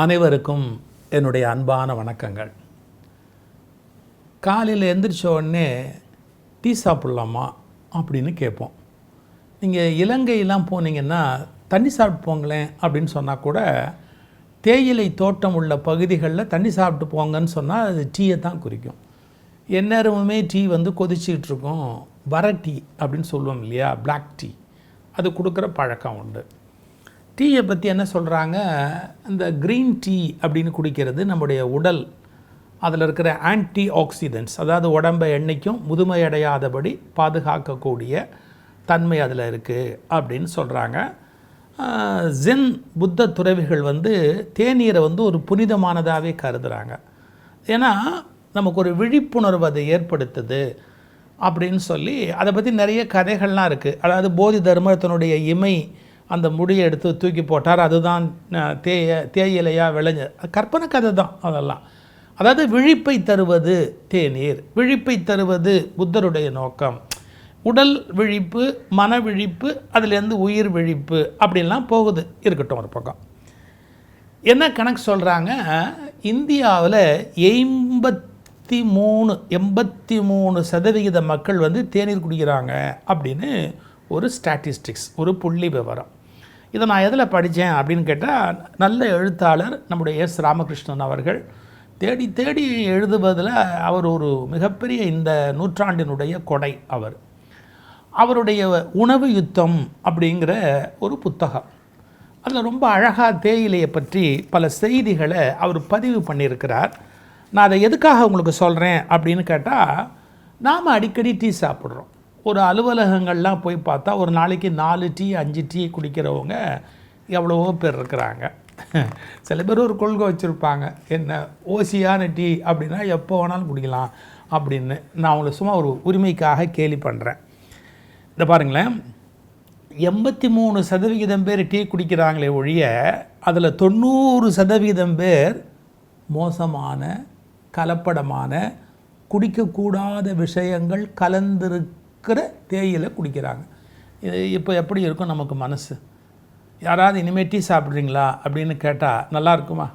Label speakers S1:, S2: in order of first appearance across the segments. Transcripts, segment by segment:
S1: அனைவருக்கும் என்னுடைய அன்பான வணக்கங்கள். காலையில் எந்திரிச்ச உடனே டீ சாப்பிட்லாமா அப்படின்னு கேட்போம். நீங்கள் இலங்கையெல்லாம் போனீங்கன்னா தண்ணி சாப்பிட்டு போங்களேன் அப்படின்னு சொன்னால் கூட தேயிலை தோட்டம் உள்ள பகுதிகளில் தண்ணி சாப்பிட்டு போங்கன்னு சொன்னால் அது டீயை தான் குறிக்கும். எந்நேரமுமே டீ வந்து கொதிச்சிக்கிட்டு இருக்கும். வர டீ அப்படின்னு சொல்லுவோம் இல்லையா? பிளாக் டீ அது கொடுக்குற பழக்கம் உண்டு. டீயை பற்றி என்ன சொல்கிறாங்க இந்த க்ரீன் டீ அப்படின்னு குடிக்கிறது நம்முடைய உடல். அதில் இருக்கிற ஆன்டி ஆக்சிடென்ட்ஸ் அதாவது உடம்பை என்னைக்கும் முதுமையடையாதபடி பாதுகாக்கக்கூடிய தன்மை அதில் இருக்குது அப்படின்னு சொல்கிறாங்க ஜென் புத்த துறவிகள் வந்து தேநீரை வந்து ஒரு புனிதமானதாகவே கருதுகிறாங்க ஏன்னா நமக்கு ஒரு விழிப்புணர்வு அதை ஏற்படுத்துது அப்படின்னு சொல்லி அதை பற்றி நிறைய கதைகள்லாம் இருக்குது அதாவது போதி தர்மத்தினுடைய இமை அந்த முடியை எடுத்து தூக்கி போட்டார். அதுதான் தேய தேயிலையாக விளைஞ்ச கற்பனை கதை தான் அதெல்லாம். அதாவது விழிப்பை தருவது தேநீர் விழிப்பை தருவது புத்தருடைய நோக்கம். உடல் விழிப்பு மன விழிப்பு அதுலேருந்து உயிர் விழிப்பு அப்படின்லாம் போகுது. இருக்கட்டும் ஒரு பக்கம். என்ன கணக்கு சொல்கிறாங்க இந்தியாவில் எண்பத்தி மூணு எண்பத்தி மூணு சதவிகித மக்கள் வந்து தேநீர் குடிக்கிறாங்க அப்படின்னு ஒரு ஸ்டாட்டிஸ்டிக்ஸ் ஒரு புள்ளி விவரம். இதை நான் எதில் படித்தேன் அப்படின்னு கேட்டால் நல்ல எழுத்தாளர் நம்முடைய எஸ். ராமகிருஷ்ணன் அவர்கள் தேடி தேடி எழுதுவதில் அவர் ஒரு மிகப்பெரிய இந்த நூற்றாண்டினுடைய கொடை அவர். அவருடைய உணவு யுத்தம் அப்படிங்கிற ஒரு புத்தகம். அதில் ரொம்ப அழகாக தேயிலையை பற்றி பல செய்திகளை அவர் பதிவு பண்ணியிருக்கிறார். நான் அதை எதுக்காக உங்களுக்கு சொல்கிறேன் அப்படின்னு கேட்டால் நாம் அடிக்கடி டீ சாப்பிட்றோம். ஒரு அலுவலகங்கள்லாம் போய் பார்த்தா ஒரு நாளைக்கு நாலு டீ அஞ்சு டீ குடிக்கிறவங்க எவ்வளவோ பேர் இருக்கிறாங்க. சில பேர் ஒரு கொள்கை வச்சுருப்பாங்க. என்ன ஓசியான டீ அப்படின்னா எப்போ வேணாலும் குடிக்கலாம் அப்படின்னு. நான் அவங்கள சும்மா ஒரு உரிமைக்காக கேலி பண்ணுறேன் இந்த பாருங்களேன். எண்பத்தி மூணு சதவிகிதம் பேர் டீ குடிக்கிறாங்களே ஒழிய அதில் தொண்ணூறு சதவிகிதம் பேர் மோசமான கலப்படமான குடிக்கக்கூடாத விஷயங்கள் இருக்கிற தேயிலை குடிக்கிறாங்க. இது இப்போ எப்படி இருக்கும் நமக்கு மனசு? யாராவது இனிமேல் டீ சாப்பிட்றீங்களா அப்படின்னு கேட்டால் நல்லா இருக்குமா?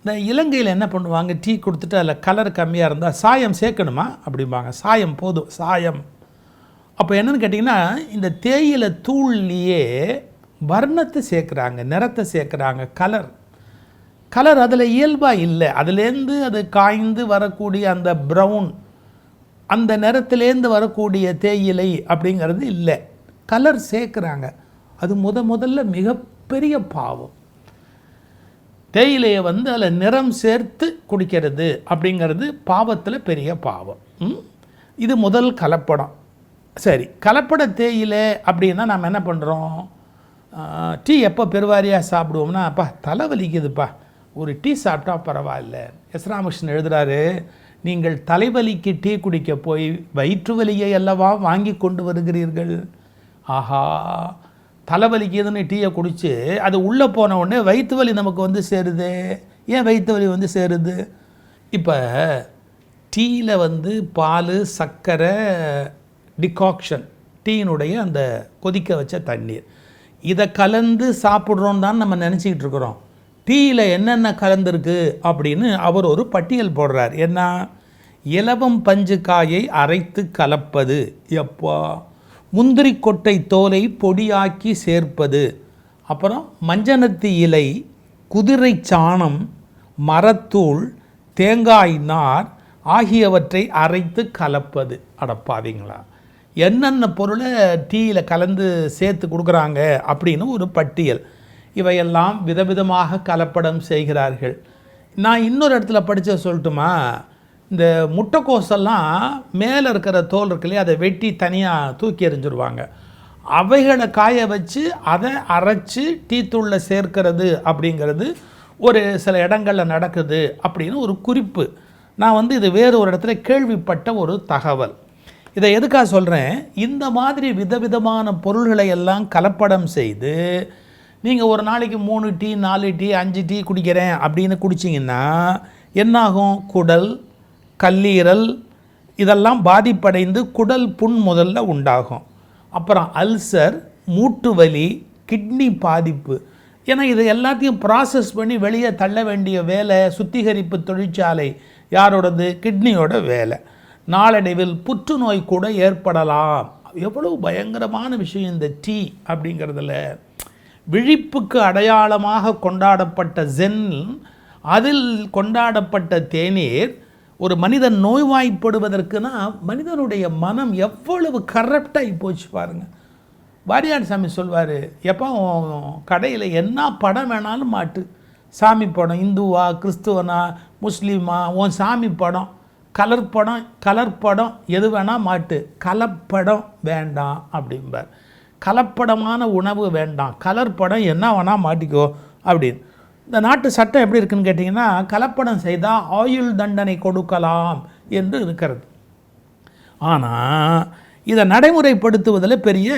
S1: இந்த இலங்கையில் என்ன பண்ணுவாங்க? டீ கொடுத்துட்டு அதில் கலர் கம்மியாக இருந்தால் சாயம் சேர்க்கணுமா? அப்படிம்பாங்க. சாயம் போதும். சாயம். அப்போ என்னென்னு கேட்டிங்கன்னா இந்த தேயிலை தூள்லேயே வர்ணத்தை சேர்க்குறாங்க நிறத்தை சேர்க்குறாங்க கலர் கலர் அதில் இயல்பாக இல்லை. அதுலேருந்து அது காய்ந்து வரக்கூடிய அந்த ப்ரௌன் அந்த நிறத்துலேருந்து வரக்கூடிய தேயிலை அப்படிங்கிறது இல்லை. கலர் சேர்க்குறாங்க. அது முத முதல்ல மிகப்பெரிய பாவம். தேயிலையை வந்து அதில் நிறம் சேர்த்து குடிக்கிறது அப்படிங்கிறது பாவத்தில் பெரிய பாவம். ம்? இது முதல் கலப்படம். சரி கலப்பட தேயிலை அப்படின்னா நம்ம என்ன பண்ணுறோம் டீ எப்போ பெருவாரியாக சாப்பிடுவோம்னா அப்பா தலை வலிக்குதுப்பா. ஒரு டீ சாப்பிட்டா பரவாயில்ல. எஸ் ராமகிருஷ்ணன் எழுதுறாரு நீங்கள் தலைவலிக்கு டீ குடிக்க போய் வயிற்று வலியை அல்லவா வாங்கி கொண்டு வருகிறீர்கள்? ஆஹா. தலைவலிக்குதுன்னு டீயை குடித்து அது உள்ளே போன உடனே வயிற்று வலி நமக்கு வந்து சேருது. ஏன் வயிற்று வலி வந்து சேருது? இப்போ டீயில் வந்து பால் சர்க்கரை டிகாக்ஷன் டீயினுடைய அந்த கொதிக்க வச்ச தண்ணீர். இதை கலந்து சாப்பிட்றோன்னு தான் நம்ம நினச்சிக்கிட்டு இருக்கிறோம். டீயில் என்னென்ன கலந்துருக்கு அப்படின்னு அவர் ஒரு பட்டியல் போடுறார். என்ன? இலவம் பஞ்சு காயை அரைத்து கலப்பது. எப்போ? முந்திரி கொட்டை தோலை பொடியாக்கி சேர்ப்பது. அப்புறம் மஞ்சனத்து இலை குதிரை சாணம் மரத்தூள் தேங்காய் நார் ஆகியவற்றை அரைத்து கலப்பது. அடப்பாதீங்களா என்னென்ன பொருளை டீயில் கலந்து சேர்த்து கொடுக்குறாங்க அப்படின்னு ஒரு பட்டியல். இவையெல்லாம் விதவிதமாக கலப்படம் செய்கிறார்கள். நான் இன்னொரு இடத்துல படித்த சொல்லட்டுமா? இந்த முட்டைக்கோசெல்லாம் மேலே இருக்கிற தோல் இருக்கு இல்லையா அதை வெட்டி தனியாக தூக்கி எறிஞ்சிருவாங்க. அவைகளை காய வச்சு அதை அரைச்சி டீத்தூளில் சேர்க்கிறது அப்படிங்கிறது ஒரு சில இடங்களில் நடக்குது அப்படின்னு ஒரு குறிப்பு. நான் வந்து இது வேறு ஒரு இடத்துல கேள்விப்பட்ட ஒரு தகவல். இதை எதுக்காக சொல்கிறேன் இந்த மாதிரி விதவிதமான பொருள்களை எல்லாம் கலப்படம் செய்து நீங்கள் ஒரு நாளைக்கு மூணு டீ நாலு டீ அஞ்சு டீ குடிக்கிறேன் அப்படின்னு குடிச்சிங்கன்னா என்னாகும்? குடல் கல்லீரல் இதெல்லாம் பாதிப்படைந்து குடல் புண் முதல்ல உண்டாகும். அப்புறம் அல்சர் மூட்டு வலி கிட்னி பாதிப்பு. ஏன்னா இது எல்லாத்தையும் ப்ராசஸ் பண்ணி வெளியே தள்ள வேண்டிய வேலை சுத்திகரிப்பு தொழிற்சாலை யாரோடது? கிட்னியோட வேலை. நாளடைவில் புற்றுநோய் கூட ஏற்படலாம். எவ்வளவு பயங்கரமான விஷயம் இந்த டீ அப்படிங்கிறதுல. விழிப்புக்கு அடையாளமாக கொண்டாடப்பட்ட ஜென் அதில் கொண்டாடப்பட்ட தேநீர் ஒரு மனிதன் நோய்வாய்ப்படுவதற்குனா மனிதனுடைய மனம் எவ்வளவு கரப்டாகி போச்சு பாருங்கள் வாரியார் சாமி சொல்வார் எப்போ கடையில் என்ன படம் வேணாலும் மாட்டு. சாமி படம் இந்துவா கிறிஸ்துவனா முஸ்லீமா உன் சாமி படம் கலர் படம் கலர் படம் எது வேணால் மாட்டு. கலப்படம் வேண்டாம் அப்படிம்பார். கலப்படமான உணவு வேண்டாம். கலர் படம் என்ன வேணால் மாட்டிக்கோ அப்படின்னு. இந்த நாட்டு சட்டம் எப்படி இருக்குன்னு கேட்டிங்கன்னா கலப்படம் செய்தால் ஆயுள் தண்டனை கொடுக்கலாம் என்று இருக்கிறது. ஆனால் இதை நடைமுறைப்படுத்துவதில் பெரிய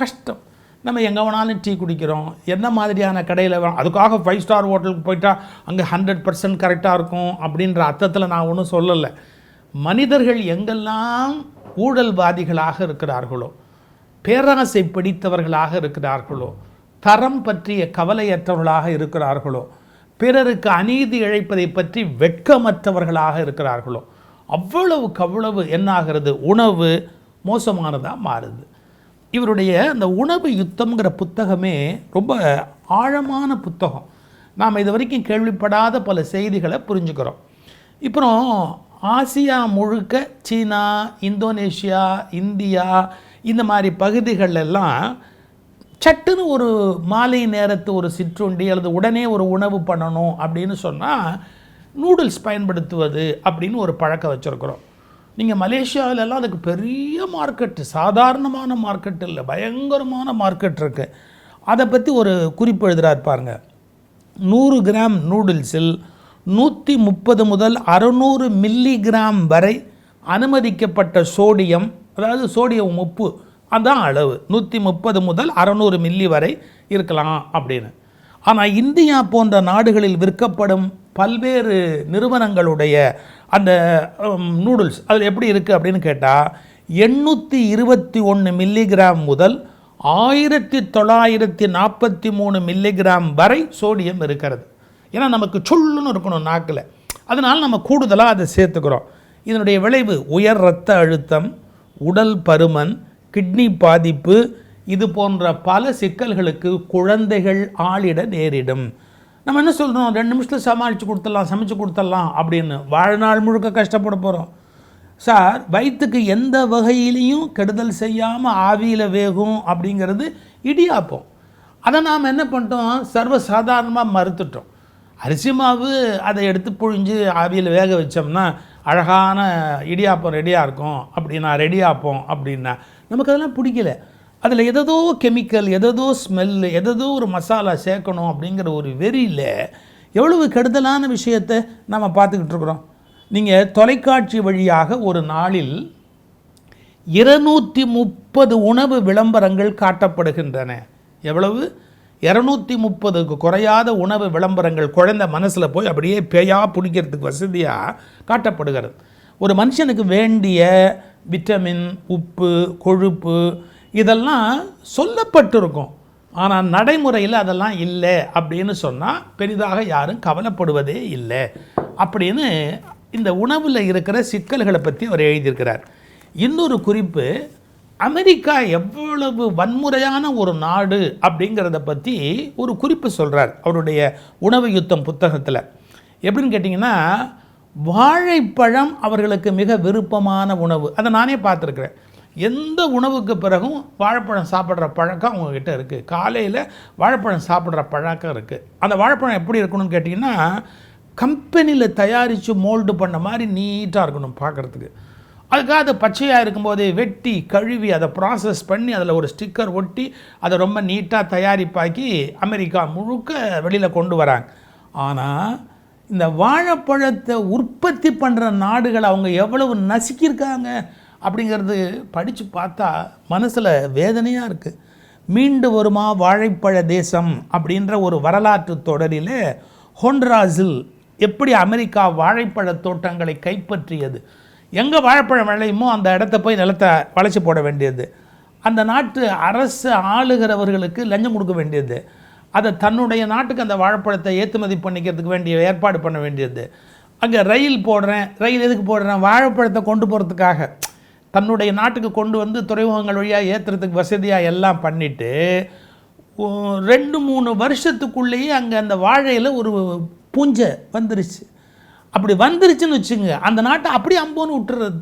S1: கஷ்டம். நம்ம எங்கே வேணாலும் டீ குடிக்கிறோம். என்ன மாதிரியான கடையில் வேணும் அதுக்காக ஃபைவ் ஸ்டார் ஹோட்டலுக்கு போயிட்டால் அங்கே ஹண்ட்ரட் பர்சன்ட் கரெக்டாக இருக்கும் அப்படின்ற அர்த்தத்தில் நான் ஒன்றும் சொல்லலை. மனிதர்கள் எங்கெல்லாம் ஊழல்வாதிகளாக இருக்கிறார்களோ பேராசை பிடித்தவர்களாக இருக்கிறார்களோ தரம் பற்றிய கவலையற்றவர்களாக இருக்கிறார்களோ பிறருக்கு அநீதி இழைப்பதை பற்றி வெட்கமற்றவர்களாக இருக்கிறார்களோ அவ்வளவுக்கு அவ்வளவு என்னாகிறது? உணவு மோசமானதாக மாறுது. இவருடைய அந்த உணவு யுத்தம்ங்கிற புத்தகமே ரொம்ப ஆழமான புத்தகம். நாம் இது வரைக்கும் கேள்விப்படாத பல செய்திகளை புரிஞ்சுக்கிறோம். அப்புறம் ஆசியா முழுக்க சீனா இந்தோனேஷியா இந்தியா இந்த மாதிரி பகுதிகளெல்லாம் சட்டுன்னு ஒரு மாலை நேரத்து ஒரு சிற்றுண்டி அல்லது உடனே ஒரு உணவு பண்ணணும் அப்படின்னு சொன்னால் நூடுல்ஸ் பயன்படுத்துவது அப்படின்னு ஒரு பழக்கம் வச்சுருக்குறோம். நீங்கள் மலேசியாவிலெல்லாம் அதுக்கு பெரிய மார்க்கெட்டு சாதாரணமான மார்க்கெட் இல்லை பயங்கரமான மார்க்கெட் இருக்குது அதை பற்றி ஒரு குறிப்பு எழுதுகிறார் பாருங்க. நூறு கிராம் நூடுல்ஸில் நூற்றி முப்பது முதல் அறுநூறு மில்லிகிராம் வரை அனுமதிக்கப்பட்ட சோடியம் அதாவது சோடியம் உப்பு அதுதான் அளவு. நூற்றி முப்பது முதல் அறநூறு மில்லி வரை இருக்கலாம் அப்படின்னு. ஆனால் இந்தியா போன்ற நாடுகளில் விற்கப்படும் பல்வேறு நிறுவனங்களுடைய அந்த நூடுல்ஸ் அதில் எப்படி இருக்குது அப்படின்னு கேட்டால் எண்ணூற்றி இருபத்தி ஒன்று மில்லிகிராம் முதல் ஆயிரத்தி தொள்ளாயிரத்தி நாற்பத்தி மூணு மில்லிகிராம் வரை சோடியம் இருக்கிறது. ஏன்னா நமக்கு சுள்ளுன்னு இருக்கணும் நாக்கில். அதனால் நம்ம கூடுதலாக அதை சேர்த்துக்கிறோம். இதனுடைய விளைவு உயர் இரத்த அழுத்தம் உடல் பருமன் கிட்னி பாதிப்பு இது போன்ற பல சிக்கல்களுக்கு குழந்தைகள் ஆளிட நேரிடும். நம்ம என்ன சொல்கிறோம் ரெண்டு நிமிஷத்தில் சமாளித்து கொடுத்துடலாம் சமைச்சு கொடுத்துடலாம் அப்படின்னு வாழ்நாள் முழுக்க கஷ்டப்பட போகிறோம் சார் வயிற்றுக்கு எந்த வகையிலையும் கெடுதல் செய்யாமல் ஆவியில் வேகும் அப்படிங்கிறது இடியாப்பம். அதை நாம் என்ன பண்ணிட்டோம்? சர்வசாதாரணமாக மறுத்துட்டோம். அரிசி மாவு அதை எடுத்து புழிஞ்சு ஆவியில் வேக வச்சோம்னா அழகான இடியாப்பம் ரெடியாக இருக்கும் அப்படின்னா ரெடியாப்போம் அப்படின்னா நமக்கு அதெல்லாம் பிடிக்கல. அதில் எதோ கெமிக்கல் எதோ ஸ்மெல்லு எதோ ஒரு மசாலா சேர்க்கணும் அப்படிங்கிற ஒரு வெறியில் எவ்வளவு கெடுதலான விஷயத்தை நம்ம பார்த்துக்கிட்டு இருக்கிறோம். நீங்கள் தொலைக்காட்சி வழியாக ஒரு நாளில் இருநூற்றி முப்பது உணவு விளம்பரங்கள் காட்டப்படுகின்றன. எவ்வளவு? இரநூத்தி முப்பதுக்கு குறையாத உணவு விளம்பரங்கள் குழந்தை மனசில் போய் அப்படியே பேயாக பிடிக்கிறதுக்கு வசதியாக காட்டப்படுகிறது. ஒரு மனுஷனுக்கு வேண்டிய விட்டமின் உப்பு கொழுப்பு இதெல்லாம் சொல்லப்பட்டிருக்கும். ஆனால் நடைமுறையில் அதெல்லாம் இல்லை அப்படின்னு சொன்னால் பெரிதாக யாரும் கவலைப்படுவதே இல்லை அப்படின்னு இந்த உணவில் இருக்கிற சிக்கல்களை பற்றி அவர் எழுதியிருக்கிறார். இன்னொரு குறிப்பு அமெரிக்கா எவ்வளவு வன்முறையான ஒரு நாடு அப்படிங்கிறத பற்றி ஒரு குறிப்பு சொல்கிறார் அவருடைய உணவு யுத்தம் புத்தகத்தில். எப்படின்னு கேட்டிங்கன்னா வாழைப்பழம் அவர்களுக்கு மிக விருப்பமான உணவு. அதை நானே பார்த்துருக்குறேன். எந்த உணவுக்கு பிறகும் வாழைப்பழம் சாப்பிட்ற பழக்கம் அவங்கக்கிட்ட இருக்குது காலையில் வாழைப்பழம் சாப்பிட்ற பழக்கம் இருக்குது அந்த வாழைப்பழம் எப்படி இருக்கணும்னு கேட்டிங்கன்னா கம்பெனியில் தயாரித்து மோல்டு பண்ண மாதிரி நீட்டாக இருக்கணும் பார்க்குறதுக்கு. அதுக்காக அது பச்சையாக இருக்கும்போதே வெட்டி கழுவி அதை ப்ராசஸ் பண்ணி அதில் ஒரு ஸ்டிக்கர் ஒட்டி அதை ரொம்ப நீட்டாக தயாரிப்பாக்கி அமெரிக்கா முழுக்க வெளியில் கொண்டு வராங்க. ஆனால் இந்த வாழைப்பழத்தை உற்பத்தி பண்ணுற நாடுகள் அவங்க எவ்வளவு நசுக்கியிருக்காங்க அப்படிங்கிறது படித்து பார்த்தா மனசில் வேதனையாக இருக்குது மீண்டு வருமா வாழைப்பழ தேசம் அப்படின்ற ஒரு வரலாற்று தொடரில் ஹொண்ட்ராஸில் எப்படி அமெரிக்கா வாழைப்பழ தோட்டங்களை கைப்பற்றியது? எங்கே வாழைப்பழம் விளையுமோ அந்த இடத்த போய் நிலத்தை வளைச்சி போட வேண்டியது. அந்த நாட்டு அரசு ஆளுகிறவர்களுக்கு லஞ்சம் கொடுக்க வேண்டியது. அதை தன்னுடைய நாட்டுக்கு அந்த வாழைப்பழத்தை ஏற்றுமதி பண்ணிக்கிறதுக்கு வேண்டிய ஏற்பாடு பண்ண வேண்டியது. அங்கே ரயில் போடுறேன் ரயில் எதுக்கு போடுறேன்? வாழைப்பழத்தை கொண்டு போகிறதுக்காக தன்னுடைய நாட்டுக்கு கொண்டு வந்து துறைமுகங்கள் வழியாக ஏற்றுறதுக்கு வசதியாக எல்லாம் பண்ணிவிட்டு ரெண்டு மூணு வருஷத்துக்குள்ளேயே அங்கே அந்த வாழையில் ஒரு பூஞ்சை வந்துருச்சு. அப்படி வந்துருச்சுன்னு வச்சுங்க அந்த நாட்டை அப்படியே அம்போன்னு விட்டுறது.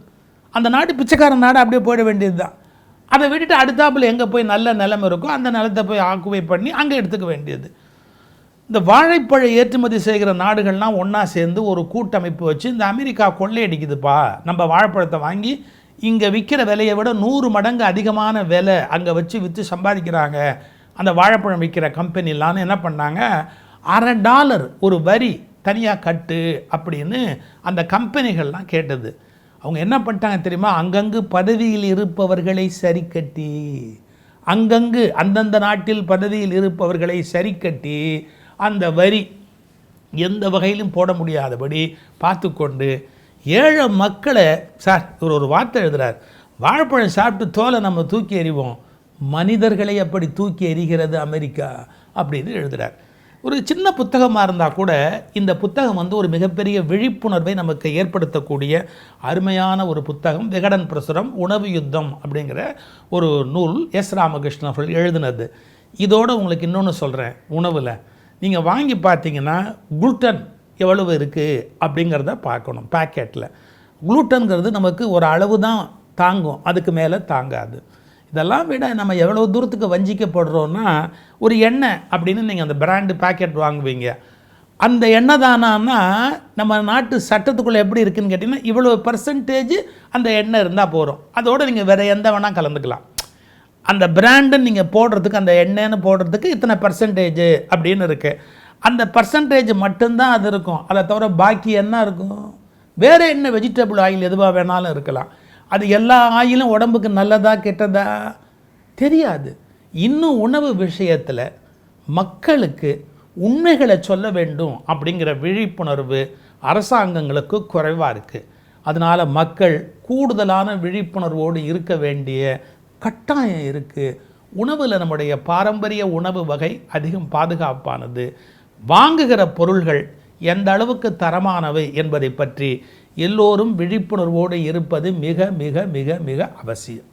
S1: அந்த நாட்டு பிச்சைக்காரன் நாடு அப்படியே போயிட வேண்டியது தான் அதை விட்டுட்டு அடுத்தாப்பில் எங்கே போய் நல்ல நிலம் இருக்கோ அந்த நிலத்தை போய் ஆக்குவை பண்ணி அங்கே எடுத்துக்க வேண்டியது. இந்த வாழைப்பழ ஏற்றுமதி செய்கிற நாடுகள்லாம் ஒன்றா சேர்ந்து ஒரு கூட்டமைப்பு வச்சு இந்த அமெரிக்கா கொள்ளையடிக்குதுப்பா. நம்ம வாழைப்பழத்தை வாங்கி இங்கே விற்கிற விலையை விட நூறு மடங்கு அதிகமான விலை அங்கே வச்சு விற்று சம்பாதிக்கிறாங்க. அந்த வாழைப்பழம் விற்கிற கம்பெனிலான்னு என்ன பண்ணாங்க? அரை டாலர் ஒரு வரி தனியாக கட்டு அப்படின்னு அந்த கம்பெனிகள்லாம் கேட்டது. அவங்க என்ன பண்ணிட்டாங்க தெரியுமா? அங்கங்கு பதவியில் இருப்பவர்களை சரி கட்டி அங்கங்கு அந்தந்த நாட்டில் பதவியில் இருப்பவர்களை சரி கட்டி அந்த வரி எந்த வகையிலும் போட முடியாதபடி பார்த்துக்கொண்டு ஏழை மக்களை சார் இவர் ஒரு வார்த்தை எழுதுகிறார் வாழைப்பழம் சாப்பிட்டு தோலை நம்ம தூக்கி எறிவோம். மனிதர்களை அப்படி தூக்கி எறிகிறது அமெரிக்கா அப்படின்னு எழுதுகிறார் ஒரு சின்ன புத்தகமாக இருந்தால் கூட இந்த புத்தகம் வந்து ஒரு மிகப்பெரிய விழிப்புணர்வை நமக்கு ஏற்படுத்தக்கூடிய அருமையான ஒரு புத்தகம் விகடன் பிரசுரம் உணவு யுத்தம் அப்படிங்கிற ஒரு நூல் எஸ் ராமகிருஷ்ணன் அவர்கள் எழுதினது. இதோடு உங்களுக்கு இன்னொன்று சொல்கிறேன் உணவில். நீங்கள் வாங்கி பார்த்தீங்கன்னா குளுட்டன் எவ்வளவு இருக்குது அப்படிங்கிறத பார்க்கணும் பேக்கெட்டில் குளூட்டன்கிறது நமக்கு ஒரு அளவு தான் தாங்கும் அதுக்கு மேலே தாங்காது. இதெல்லாம் விட நம்ம எவ்வளோ தூரத்துக்கு வஞ்சிக்கப்படுறோன்னா ஒரு எண்ணெய் அப்படின்னு நீங்கள் அந்த பிராண்டு பேக்கெட் வாங்குவீங்க. அந்த எண்ணெய் தானான்னா நம்ம நாட்டு சட்டத்துக்குள்ளே எப்படி இருக்குன்னு கேட்டிங்கன்னா இவ்வளோ பர்சன்டேஜ் அந்த எண்ணெய் இருந்தால் போகிறோம் அதோடு நீங்கள் வேறு எந்த வேணால் கலந்துக்கலாம். அந்த பிராண்டுன்னு நீங்கள் போடுறதுக்கு அந்த எண்ணெய்னு போடுறதுக்கு இத்தனை பர்சன்டேஜ் அப்படின்னு இருக்குது அந்த பர்சன்டேஜ் மட்டும்தான் அது இருக்கும். அதை தவிர பாக்கி என்ன இருக்கும்? வேறு என்ன வெஜிடபிள் ஆயில் எதுவாக வேணாலும் இருக்கலாம். அது எல்லா ஆயிலும் உடம்புக்கு நல்லதா கெட்டதா? தெரியாது. இன்னும் உணவு விஷயத்தில் மக்களுக்கு உண்மைகளை சொல்ல வேண்டும் அப்படிங்கிற விழிப்புணர்வு அரசாங்கங்களுக்கு குறைவாக இருக்குது அதனால் மக்கள் கூடுதலான விழிப்புணர்வோடு இருக்க வேண்டிய கட்டாயம் இருக்குது உணவில் நம்முடைய பாரம்பரிய உணவு வகை அதிகம் பாதுகாப்பானது. வாங்குகிற பொருள்கள் எந்த அளவுக்கு தரமானவை என்பதை பற்றி எல்லோரும் விழிப்புணர்வோடு இருப்பது மிக மிக மிக மிக அவசியம்.